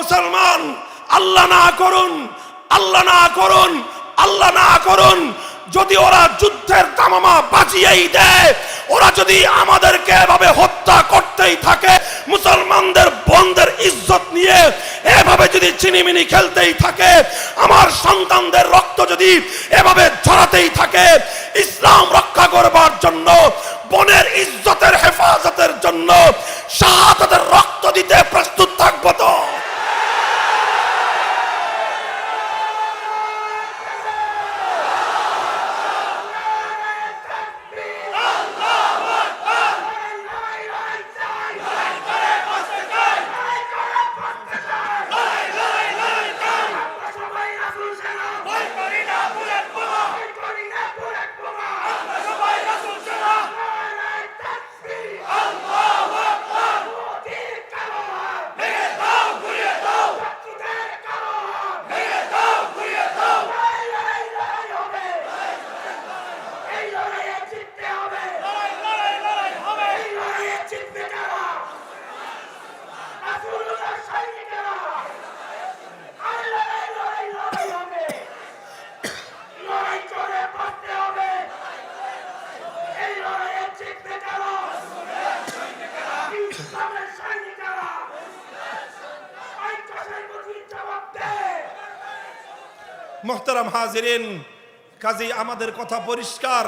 মুসলমান, আল্লাহ না করুন, আল্লাহ না করুন, আল্লাহ না করুন। যদি ওরা যুদ্ধের তামামা বাঁচিয়েই দেয়, ওরা যদি আমাদেরকে এভাবে হত্যা করতেই থাকে, মুসলমানদের বন্ধের ইজ্জত নিয়ে এভাবে যদি চিনিমিনি খেলতেই থাকে, আমার সন্তানদের রক্ত যদি এভাবে ঝরাতেই থাকে, ইসলাম রক্ষা করবার জন্য, বনের ইজ্জতের হেফাজতের জন্য, শাহাদাতের রক্ত দিতে মোহতারাম হাজির কাজী আমাদের কথা পরিষ্কার।